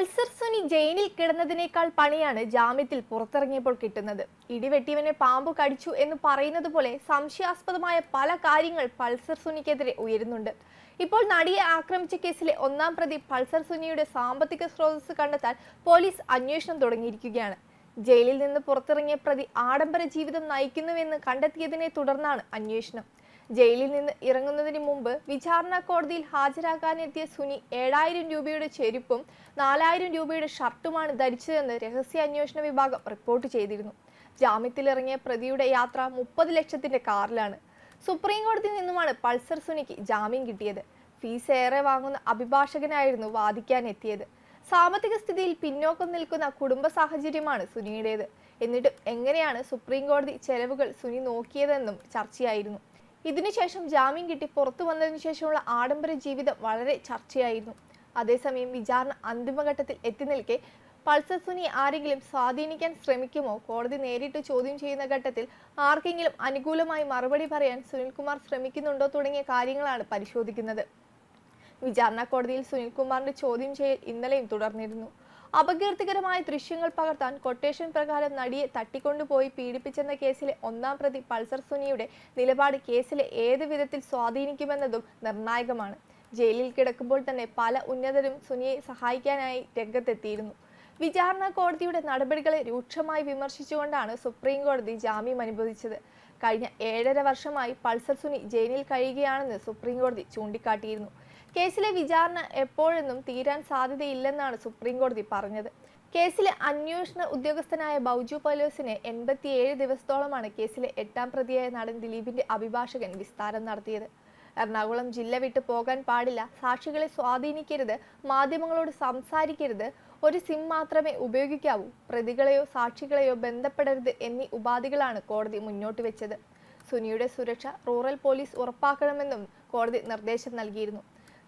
Pulsar Suni ജയിലിൽ കിടന്നതിനേക്കാൾ പണിയാണ് ജാമ്യത്തിൽ പുറത്തിറങ്ങിയപ്പോൾ കിട്ടുന്നത്. ഇടിവെട്ടിയവനെ പാമ്പ് കടിച്ചു എന്ന് പറയുന്നത് പോലെ സംശയാസ്പദമായ പല കാര്യങ്ങൾ പൾസർ സുനിക്കെതിരെ ഉയരുന്നുണ്ട്. ഇപ്പോൾ നടിയെ ആക്രമിച്ച കേസിലെ ഒന്നാം പ്രതി പൾസർ സുനിയുടെ സാമ്പത്തിക സ്രോതസ് കണ്ടെത്താൻ പോലീസ് അന്വേഷണം തുടങ്ങിയിരിക്കുകയാണ്. ജയിലിൽ നിന്ന് പുറത്തിറങ്ങിയ പ്രതി ആഡംബര ജീവിതം നയിക്കുന്നുവെന്ന് കണ്ടെത്തിയതിനെ തുടർന്നാണ് അന്വേഷണം. ജയിലിൽ നിന്ന് ഇറങ്ങുന്നതിന് മുമ്പ് വിചാരണ കോടതിയിൽ ഹാജരാകാനെത്തിയ സുനി ഏഴായിരം രൂപയുടെ ചെരുപ്പും നാലായിരം രൂപയുടെ ഷർട്ടുമാണ് ധരിച്ചതെന്ന് രഹസ്യാന്വേഷണ വിഭാഗം റിപ്പോർട്ട് ചെയ്തിരുന്നു. ജാമ്യത്തിലിറങ്ങിയ പ്രതിയുടെ യാത്ര മുപ്പത് ലക്ഷത്തിന്റെ കാറിലാണ്. സുപ്രീം കോടതിയിൽ നിന്നുമാണ് പൾസർ സുനിക്ക് ജാമ്യം കിട്ടിയത്. ഫീസ് ഏറെ വാങ്ങുന്ന അഭിഭാഷകനായിരുന്നു വാദിക്കാൻ എത്തിയത് സാമ്പത്തിക സ്ഥിതിയിൽ പിന്നോക്കം നിൽക്കുന്ന കുടുംബ സാഹചര്യമാണ് സുനിയുടേത്. എന്നിട്ടും എങ്ങനെയാണ് സുപ്രീം കോടതി ചെലവുകൾ സുനി നോക്കിയതെന്നും ചർച്ചയായിരുന്നു. ഇതിനുശേഷം ജാമ്യം കിട്ടി പുറത്തു വന്നതിനു ശേഷമുള്ള ആഡംബര ജീവിതം വളരെ ചർച്ചയായിരുന്നു. അതേസമയം വിചാരണ അന്തിമഘട്ടത്തിൽ എത്തി നിൽക്കെ പൾസർ സുനി ആരെങ്കിലും സ്വാധീനിക്കാൻ ശ്രമിക്കുമോ? കോടതി നേരിട്ട് ചോദ്യം ചെയ്യുന്ന ഘട്ടത്തിൽ ആർക്കെങ്കിലും അനുകൂലമായി മറുപടി പറയാൻ സുനിൽകുമാർ ശ്രമിക്കുന്നുണ്ടോ തുടങ്ങിയ കാര്യങ്ങളാണ് പരിശോധിക്കുന്നത്. വിചാരണ കോടതിയിൽ സുനിൽകുമാറിന്റെ ചോദ്യം ചെയ്യൽ ഇന്നലെയും തുടർന്നിരുന്നു. അപകീർത്തികരമായ ദൃശ്യങ്ങൾ പകർത്താൻ കൊട്ടേഷൻ പ്രകാരം നടിയെ തട്ടിക്കൊണ്ടുപോയി പീഡിപ്പിച്ചെന്ന കേസിലെ ഒന്നാം പ്രതി പൾസർ സുനിയുടെ നിലപാട് കേസിലെ ഏത് വിധത്തിൽ സ്വാധീനിക്കുമെന്നതും നിർണായകമാണ്. ജയിലിൽ കിടക്കുമ്പോൾ തന്നെ പല ഉന്നതരും സുനിയെ സഹായിക്കാനായി രംഗത്തെത്തിയിരുന്നു. വിചാരണ കോടതിയുടെ നടപടികളെ രൂക്ഷമായി വിമർശിച്ചുകൊണ്ടാണ് സുപ്രീം കോടതി ജാമ്യം അനുവദിച്ചത്. കഴിഞ്ഞ ഏഴര വർഷമായി പൾസർ സുനി ജയിലിൽ കഴിയുകയാണെന്ന് സുപ്രീം കോടതി ചൂണ്ടിക്കാട്ടിയിരുന്നു. കേസിലെ വിചാരണ എപ്പോഴെന്നും തീരാൻ സാധ്യതയില്ലെന്നാണ് സുപ്രീം കോടതി പറഞ്ഞത്. കേസിലെ അന്വേഷണ ഉദ്യോഗസ്ഥനായ ബൗജു പലോസിനെ എൺപത്തിയേഴ് ദിവസത്തോളമാണ് കേസിലെ എട്ടാം പ്രതിയായ നടൻ ദിലീപിന്റെ അഭിഭാഷകൻ വിസ്താരം നടത്തിയത്. എറണാകുളം ജില്ല വിട്ടു പോകാൻ പാടില്ല സാക്ഷികളെ സ്വാധീനിക്കരുത് മാധ്യമങ്ങളോട് സംസാരിക്കരുത് ഒരു സിം മാത്രമേ ഉപയോഗിക്കാവൂ പ്രതികളെയോ സാക്ഷികളെയോ ബന്ധപ്പെടരുത് എന്നീ ഉപാധികളാണ് കോടതി മുന്നോട്ട് വെച്ചത്. സുനിയുടെ സുരക്ഷ റൂറൽ പോലീസ് ഉറപ്പാക്കണമെന്നും കോടതി നിർദ്ദേശം നൽകിയിരുന്നു.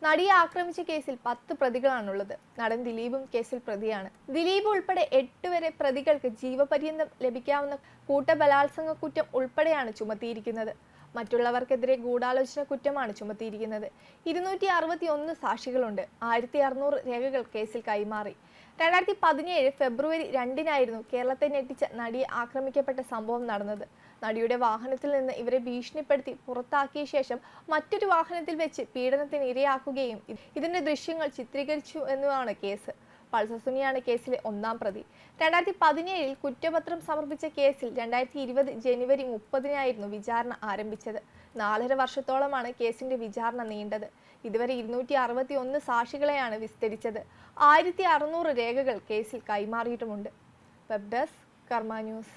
നടിയെ ആക്രമിച്ച കേസിൽ പത്ത് പ്രതികളാണുള്ളത്. നടൻ ദിലീപും കേസിൽ പ്രതിയാണ്. ദിലീപ് ഉൾപ്പെടെ എട്ട് വരെ പ്രതികൾക്ക് ജീവപര്യന്തം ലഭിക്കാവുന്ന കൂട്ടബലാത്സംഗ കുറ്റം ഉൾപ്പെടെയാണ് ചുമത്തിയിരിക്കുന്നത്. മറ്റുള്ളവർക്കെതിരെ ഗൂഢാലോചന കുറ്റമാണ് ചുമത്തിയിരിക്കുന്നത്. ഇരുന്നൂറ്റി അറുപത്തി ഒന്ന് സാക്ഷികളുണ്ട്. ആയിരത്തി അറുന്നൂറ് രേഖകൾ കേസിൽ കൈമാറി. രണ്ടായിരത്തി പതിനേഴ് ഫെബ്രുവരി രണ്ടിനായിരുന്നു കേരളത്തെ ഞെട്ടിച്ച നടിയെ ആക്രമിക്കപ്പെട്ട സംഭവം നടന്നത്. നടിയുടെ വാഹനത്തിൽ നിന്ന് ഇവരെ ഭീഷണിപ്പെടുത്തി പുറത്താക്കിയ ശേഷം മറ്റൊരു വാഹനത്തിൽ വെച്ച് പീഡനത്തിന് ഇരയാക്കുകയും ഇതിന്റെ ദൃശ്യങ്ങൾ ചിത്രീകരിച്ചു എന്നുമാണ് കേസ്. പൾസസുനിയാണ് കേസിലെ ഒന്നാം പ്രതി. രണ്ടായിരത്തി പതിനേഴിൽ കുറ്റപത്രം സമർപ്പിച്ച കേസിൽ രണ്ടായിരത്തി ഇരുപത് ജനുവരി മുപ്പതിനായിരുന്നു വിചാരണ ആരംഭിച്ചത്. നാലര വർഷത്തോളമാണ് കേസിന്റെ വിചാരണ നീണ്ടത്. ഇതുവരെ ഇരുന്നൂറ്റി അറുപത്തി ഒന്ന് സാക്ഷികളെയാണ് വിസ്തരിച്ചത്. ആയിരത്തി അറുന്നൂറ് രേഖകൾ കേസിൽ കൈമാറിയിട്ടുമുണ്ട്. Web desk Karma news.